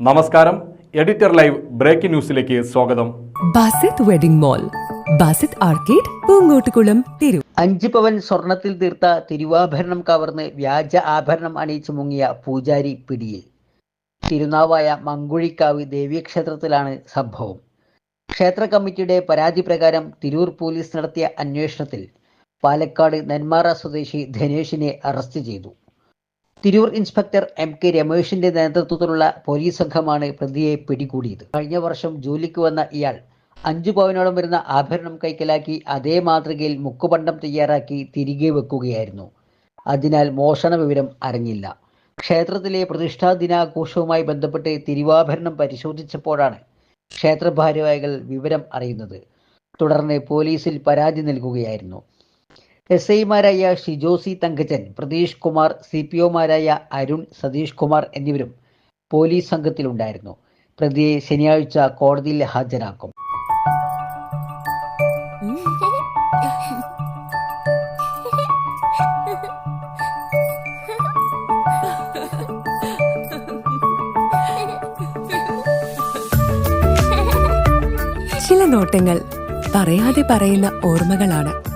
നമസ്കാരം. Editor live breaking ന്യൂസിലേക്ക് സ്വാഗതം. Basith wedding mall Basith arcade Poongottukulam തിരു അഞ്ച് പവൻ സ്വർണത്തിൽ തീർത്ത തിരുവാഭരണം കവർന്ന് വ്യാജ ആഭരണം അണിയിച്ചു മുങ്ങിയ പൂജാരി പിടിയിൽ. തിരുനാവായ മങ്കുഴിക്കാവ് ദേവീക്ഷേത്രത്തിലാണ് സംഭവം. ക്ഷേത്ര കമ്മിറ്റിയുടെ പരാതി പ്രകാരം തിരൂർ പോലീസ് നടത്തിയ അന്വേഷണത്തിൽ പാലക്കാട് നെന്മാറ സ്വദേശി ധനേഷിനെ അറസ്റ്റ് ചെയ്തു. തിരൂർ ഇൻസ്പെക്ടർ എം കെ രമേഷിന്റെ നേതൃത്വത്തിലുള്ള പോലീസ് സംഘമാണ് പ്രതിയെ പിടികൂടിയത്. കഴിഞ്ഞ വർഷം ജോലിക്ക് വന്ന ഇയാൾ അഞ്ചു പവനോളം വരുന്ന ആഭരണം കൈക്കലാക്കി അതേ മാതൃകയിൽ മുക്കുപണ്ടം തയ്യാറാക്കി തിരികെ വെക്കുകയായിരുന്നു. അതിനാൽ മോഷണ വിവരം അറിഞ്ഞില്ല. ക്ഷേത്രത്തിലെ പ്രതിഷ്ഠാ ദിനാഘോഷവുമായി ബന്ധപ്പെട്ട് തിരുവാഭരണം പരിശോധിച്ചപ്പോഴാണ് ക്ഷേത്ര ഭാരവാഹികൾ വിവരം അറിയുന്നത്. തുടർന്ന് പോലീസിൽ പരാതി നൽകുകയായിരുന്നു. എസ് ഐമാരായ ഷിജോസി തങ്കച്ചൻ പ്രതീഷ് കുമാർ സി പി ഒമാരായ അരുൺ സതീഷ് കുമാർ എന്നിവരും പോലീസ് സംഘത്തിലുണ്ടായിരുന്നു. പ്രതിയെ ശനിയാഴ്ച കോടതിയിൽ ഹാജരാക്കും. ചില നോട്ടങ്ങൾ പറയാതെ പറയുന്ന ഓർമ്മകളാണ്.